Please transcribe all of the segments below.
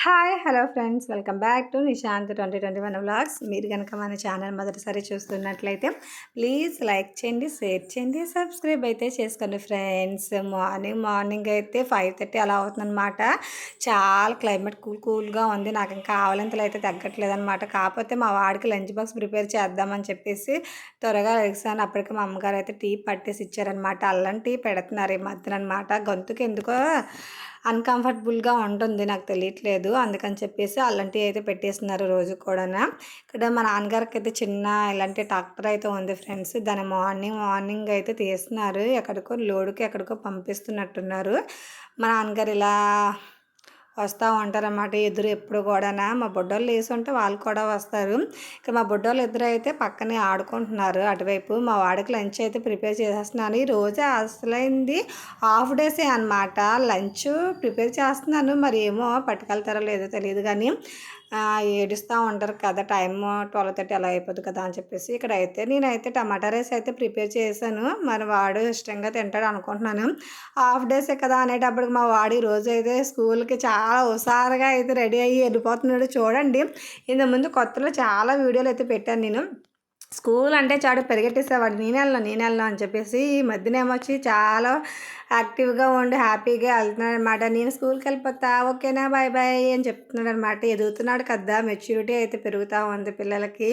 Hi hello friends. Welcome back to Nishant twenty twenty one vlogs. మీరు కనుక మన channel మొదటిసారి చూస్తున్నట్లయితే ప్లీజ్ లైక్ చేయండి షేర్ చేయండి సబ్స్క్రైబ్ అయితే చేసుకోండి ఫ్రెండ్స్. మార్నింగ్ మార్నింగ్ అయితే ఫైవ్ థర్టీ అలా అవుతుందన్నమాట. చాలా క్లైమేట్ కూల్ కూల్గా ఉంది. నాకు ఇంకా ఆవలింతలు అయితే తగ్గట్లేదు అనమాట కాకపోతే మా వాడికి లంచ్ బాక్స్ ప్రిపేర్ చేద్దామని చెప్పేసి త్వరగా ఎగ్సాను అప్పటికి మా అమ్మగారు అయితే టీ పట్టేసి ఇచ్చారనమాట అల్లం టీ పెడుతున్నారు ఈ మధ్యన అనమాట గొంతుకు ఎందుకో అన్కంఫర్టబుల్గా ఉంటుంది నాకు తెలియట్లేదు. అందుకని చెప్పేసి అలాంటివి అయితే పెట్టేస్తున్నారు రోజు కూడా ఇక్కడ మా నాన్నగారికి అయితే చిన్న ఇలాంటి ట్రాక్టర్ అయితే ఉంది ఫ్రెండ్స్. దాని మార్నింగ్ మార్నింగ్ అయితే తీస్తున్నారు. ఎక్కడికో లోడుకి ఎక్కడికో పంపిస్తున్నట్టున్నారు. మా నాన్నగారు ఇలా వస్తూ ఉంటారన్నమాట ఎదురు ఎప్పుడు కూడా మా బుడ్డోళ్ళు లేచి ఉంటే వాళ్ళు కూడా వస్తారు. ఇక మా బుడ్డోళ్ళు ఇద్దరు అయితే పక్కనే ఆడుకుంటున్నారు. అటువైపు మా వాడికి లంచ్ అయితే ప్రిపేర్ చేసేస్తున్నాను. ఈ రోజు అసలైంది హాఫ్ డేసే అనమాట లంచ్ ప్రిపేర్ చేస్తున్నాను. మరి ఏమో పట్టుకెళ్తారో లేదో తెలియదు కానీ ఏడుస్తూ ఉంటారు కదా టైం ట్వెల్వ్ థర్టీ అలా అయిపోతుంది కదా అని చెప్పేసి. ఇక్కడ అయితే నేనైతే టమాటా రైస్ అయితే ప్రిపేర్ చేశాను. మరి వాడు ఇష్టంగా తింటాడు అనుకుంటున్నాను. హాఫ్ డేసే కదా అనేటప్పటికి మా వాడు రోజు అయితే స్కూల్కి చాలా చాలా హుషారుగా అయితే రెడీ అయ్యి వెళ్ళిపోతున్నాడు చూడండి. ఇంతకుముందు కొత్తలో చాలా వీడియోలు అయితే పెట్టాను నేను. స్కూల్ అంటే చాడు పెరిగెట్టేసేవాడు నేను వెళ్ళను నేను వెళ్ళను అని చెప్పేసి ఈ మధ్యన ఏమొచ్చి చాలా యాక్టివ్గా ఉండి హ్యాపీగా వెళ్తున్నాడు అనమాట నేను స్కూల్కి వెళ్ళిపోతా ఓకేనా బాయ్ బాయ్ అని చెప్తున్నాడు అనమాట ఎదుగుతున్నాడు కదా మెచ్యూరిటీ అయితే పెరుగుతూ ఉంది పిల్లలకి.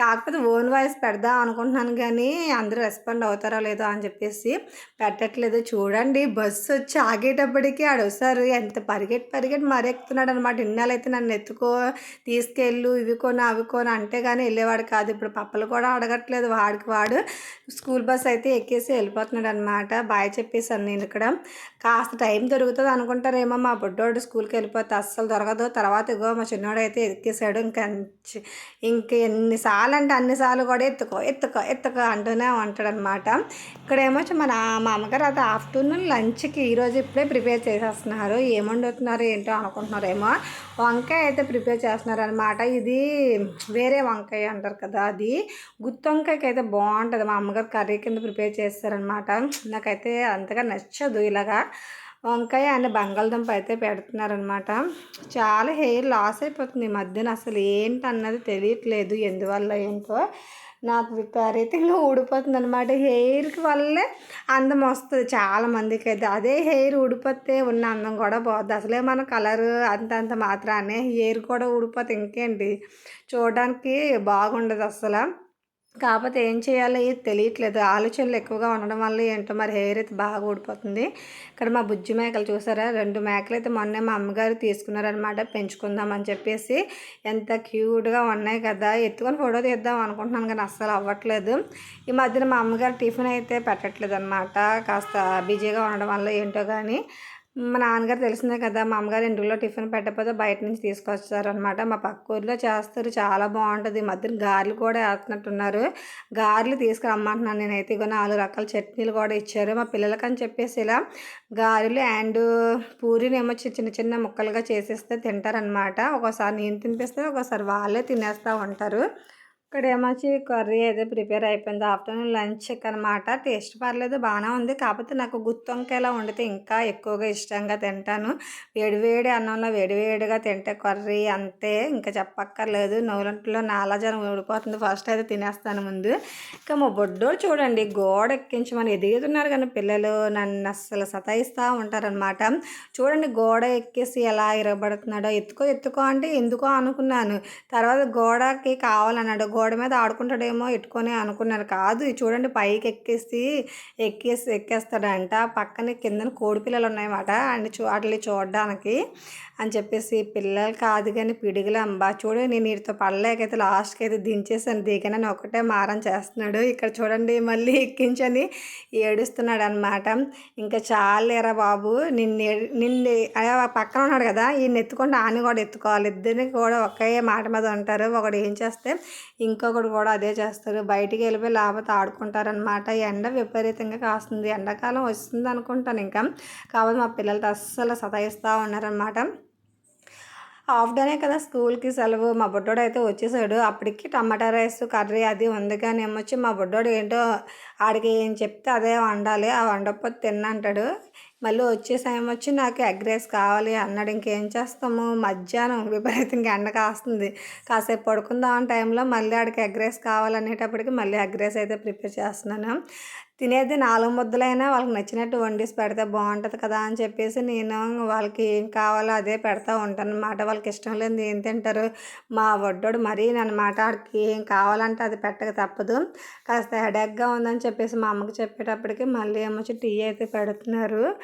కాకపోతే ఓన్ వాయిస్ పెడదాం అనుకుంటున్నాను కానీ అందరూ రెస్పాండ్ అవుతారో లేదో అని చెప్పేసి పెట్టట్లేదు. చూడండి బస్సు వచ్చి ఆగేటప్పటికీ వస్తారు. ఎంత పరిగెట్టి పరిగెట్ మరెక్కుతున్నాడు అనమాట ఇన్నాళ్ళైతే నన్ను ఎత్తుకో తీసుకెళ్ళు ఇవి కొను అవి కొను అంటే కానీ వెళ్ళేవాడు కాదు. ఇప్పుడు పప్పలు కూడా అడగట్లేదు. వాడికి వాడు స్కూల్ బస్ అయితే ఎక్కేసి వెళ్ళిపోతున్నాడు అనమాట బాయ్ చెప్పేసాను నేను ఇక్కడ. కాస్త టైం దొరుకుతుంది అనుకుంటారేమో మా బుడ్డోడు స్కూల్కి వెళ్ళిపోతే. అస్సలు దొరకదు. తర్వాత ఇగో మా చిన్నోడైతే ఎక్కేసాడు ఇంకా ఇంక ఎన్నిసార్లు అంటే అన్నిసార్లు కూడా ఎత్తుకో ఎత్తుకో ఎత్తుకో అంటూనే ఉంటాడు అనమాట ఇక్కడేమో మన మా అమ్మగారు అది ఆఫ్టర్నూన్ లంచ్కి ఈరోజు ఇప్పుడే ప్రిపేర్ చేసేస్తున్నారు. ఏమండుతున్నారు ఏంటో అనుకుంటున్నారేమో. వంకాయ అయితే ప్రిపేర్ చేస్తున్నారు అనమాట ఇది వేరే వంకాయ అంటారు కదా అది. గుత్తి వంకాయకి అయితే బాగుంటుంది. మా అమ్మగారు కర్రీ కింద ప్రిపేర్ చేస్తారనమాట నాకైతే అంతగా నచ్చదు ఇలాగా. వంకాయ అండ్ బంగాళదుంప అయితే పెడుతున్నారనమాట. చాలా హెయిర్ లాస్ అయిపోతుంది ఈ మధ్యన. అసలు ఏంటన్నది తెలియట్లేదు ఎందువల్ల ఏంటో. నాకు విపరీతంగా ఊడిపోతుంది అనమాట హెయిర్కి వల్లే అందం వస్తుంది చాలా మందికి అయితే అదే హెయిర్ ఊడిపోతే ఉన్న అందం కూడా పోద్ది. అసలే మన కలర్ అంత అంత మాత్రానే హెయిర్ కూడా ఊడిపోతే ఇంకేంటి? చూడడానికి బాగుండదు అసలు. కాకపోతే ఏం చేయాలో తెలియట్లేదు. ఆలోచనలు ఎక్కువగా ఉండడం వల్ల ఏంటో మరి హెయిర్ అయితే బాగా ఊడిపోతుంది. ఇక్కడ మా బుజ్జి మేకలు చూసారా? రెండు మేకలు అయితే మొన్నే మా అమ్మగారు తీసుకున్నారనమాట పెంచుకుందామని చెప్పేసి ఎంత క్యూట్గా ఉన్నాయి కదా? ఎత్తుకొని ఫోటో తీద్దాం అనుకుంటున్నాను కానీ అస్సలు అవ్వట్లేదు. ఈ మధ్యన మా అమ్మగారు టిఫిన్ అయితే పెట్టట్లేదు అనమాట కాస్త బిజీగా ఉండడం వల్ల ఏంటో కానీ మా నాన్నగారు తెలిసిందే కదా మా అమ్మగారు ఇంటిలో టిఫిన్ పెట్టకపోతే బయట నుంచి తీసుకొస్తారు అనమాట మా పక్క ఊర్లో చేస్తారు చాలా బాగుంటుంది. మధ్యన గారెలు కూడా వేస్తున్నట్టున్నారు గారెలు తీసుకురమ్మంటున్నాను నేనైతే. ఇక నాలుగు రకాల చట్నీలు కూడా ఇచ్చారు. మా పిల్లలకి అని చెప్పేసి ఇలా గారెలు అండ్ పూరీని ఏమో చిన్న చిన్న ముక్కలుగా చేసేస్తే తింటారనమాట ఒకసారి నేను తినిపిస్తే ఒకసారి వాళ్ళే తినేస్తూ ఉంటారు. ఇక్కడేమో కర్రీ అయితే ప్రిపేర్ అయిపోయింది. ఆఫ్టర్నూన్ లంచ్ అనమాట టేస్ట్ పర్లేదు బాగానే ఉంది. కాకపోతే నాకు గుత్తి వంకాయలా వండితే ఇంకా ఎక్కువగా ఇష్టంగా తింటాను. వేడివేడి అన్నంలో వేడివేడిగా తింటే కర్రీ అంతే. ఇంకా చెప్పక్కర్లేదు. నోలంట్లో నాలాజనం ఊడిపోతుంది. ఫస్ట్ అయితే తినేస్తాను ముందు. ఇంకా మా బొడ్డోడు చూడండి గోడ ఎక్కించి మనం ఎదుగుతున్నారు కానీ పిల్లలు నన్ను అస్సలు సతాయిస్తూ ఉంటారనమాట చూడండి గోడ ఎక్కేసి ఎలా ఇరగబడుతున్నాడో. ఎత్తుకో ఎత్తుకో అంటే ఎందుకో అనుకున్నాను. తర్వాత గోడకి కావాలన్నాడు. గోడ మీద ఆడుకుంటాడేమో ఎట్టుకొని అనుకున్నారు. కాదు చూడండి పైకి ఎక్కేసి ఎక్కేసి ఎక్కేస్తాడంట. పక్కన కింద కోడి పిల్లలు ఉన్నాయన్నమాట. అండ్ చూ వాటిని చూడడానికి అని చెప్పేసి పిల్లలు కాదు కానీ పిడుగులు అంబా చూడు నేను వీటితో పడలేకైతే లాస్ట్కి అయితే దించేసాను దిగనని ఒకటే మారం చేస్తున్నాడు. ఇక్కడ చూడండి మళ్ళీ ఎక్కించని ఏడుస్తున్నాడు అనమాట ఇంకా చాలేరా బాబు నిన్ను నిన్ను పక్కన ఉన్నాడు కదా ఈయన ఎత్తుకుంటే ఆని కూడా ఎత్తుకోవాలి. ఇద్దరిని కూడా ఒకే మాట మీద ఉంటారు. ఒకడు ఏం చేస్తే ఇంకొకటి కూడా అదే చేస్తారు. బయటికి వెళ్ళిపోయి లేకపోతే ఆడుకుంటారనమాట ఎండ విపరీతంగా కాస్తుంది. ఎండాకాలం వస్తుంది అనుకుంటాను ఇంకా. కాబట్టి మా పిల్లలతో అస్సలు సతాయిస్తూ ఉన్నారనమాట హాఫ్ డేనే కదా స్కూల్కి సెలవు. మా బుడ్డోడు అయితే వచ్చేసాడు. అప్పటికి టమాటా రైస్ కర్రీ అది ఉంది కానీ ఏమొచ్చి మా బుడ్డోడు ఏంటో ఆడికి ఏం చెప్తే అదే వండాలి. ఆ వండకపోతే తిన్నంటాడు మళ్ళీ వచ్చే సమయం వచ్చి నాకు ఎగ్ రైస్ కావాలి అన్నాడు. ఇంకేం చేస్తాము? మధ్యాహ్నం విపరీతంగా ఎండ కాస్తుంది. కాసేపు పడుకుందాం టైంలో మళ్ళీ ఆడికి ఎగ్ రైస్ కావాలనేటప్పటికి మళ్ళీ ఎగ్ రైస్ అయితే ప్రిపేర్ చేస్తున్నాను. తినేది నాలుగు ముద్దలైనా వాళ్ళకి నచ్చినట్టు వండేసి పెడితే బాగుంటుంది కదా అని చెప్పేసి నేను వాళ్ళకి ఏం కావాలో అదే పెడతా ఉంటాను అనమాట వాళ్ళకి ఇష్టం లేని ఏం తింటారు? మా వడ్డోడు మరీ అనమాట ఆడికి ఏం కావాలంటే అది పెట్టక తప్పదు. కాస్త హెడేక్గా ఉందని చెప్పేసి మా అమ్మకి చెప్పేటప్పటికి మళ్ళీ ఏమొచ్చి టీ అయితే పెడుతున్నారు.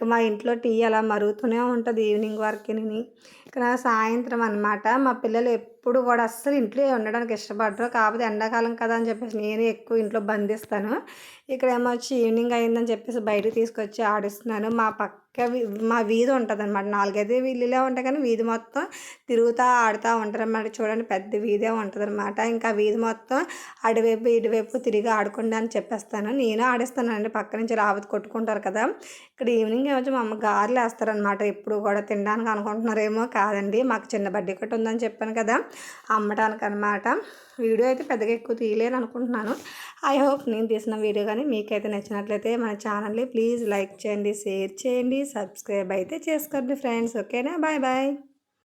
ఇక మా ఇంట్లో టీ అలా మరుగుతూనే ఉంటుంది ఈవినింగ్ వరకుని ఇక్కడ సాయంత్రం అనమాట మా పిల్లలు ఎప్పుడు కూడా అస్సలు ఇంట్లో ఉండడానికి ఇష్టపడరు. కాకపోతే ఎండాకాలం కదా అని చెప్పేసి నేను ఎక్కువ ఇంట్లో బంధిస్తాను. ఇక్కడ ఏమో వచ్చి ఈవినింగ్ అయిందని చెప్పేసి బయటకు తీసుకొచ్చి ఆడిస్తున్నాను. మా పక్క మా వీధి ఉంటుంది అనమాట నాలుగైదు వీధిలో ఉంటాయి కానీ వీధి మొత్తం తిరుగుతూ ఆడుతూ ఉంటారు అన్నమాట చూడండి పెద్ద వీధే ఉంటుంది అనమాట ఇంకా వీధి మొత్తం అటువైపు ఇటువైపు తిరిగి ఆడుకోండి అని చెప్పేస్తాను. నేను ఆడిస్తానండి. పక్క నుంచి రావతి కొట్టుకుంటారు కదా. ఇక్కడ ఈవినింగ్ వచ్చి మా అమ్మ గారెలు వేస్తారనమాట ఎప్పుడు కూడా తినడానికి అనుకుంటున్నారేమో కాదండి. మాకు చిన్న బడ్డీ కొట్టు ఉందని చెప్పాను కదా అమ్మటానికి అనమాట వీడియో అయితే పెద్దగా ఎక్కువ తీయలేను అనుకుంటున్నాను. ఐ హోప్ నేను తీసిన వీడియో కానీ మీకైతే నచ్చినట్లయితే మన ఛానల్ని ప్లీజ్ లైక్ చేయండి షేర్ చేయండి సబ్స్క్రైబ్ అయితే చేసుకోండి ఫ్రెండ్స్. ఓకేనా? Bye bye.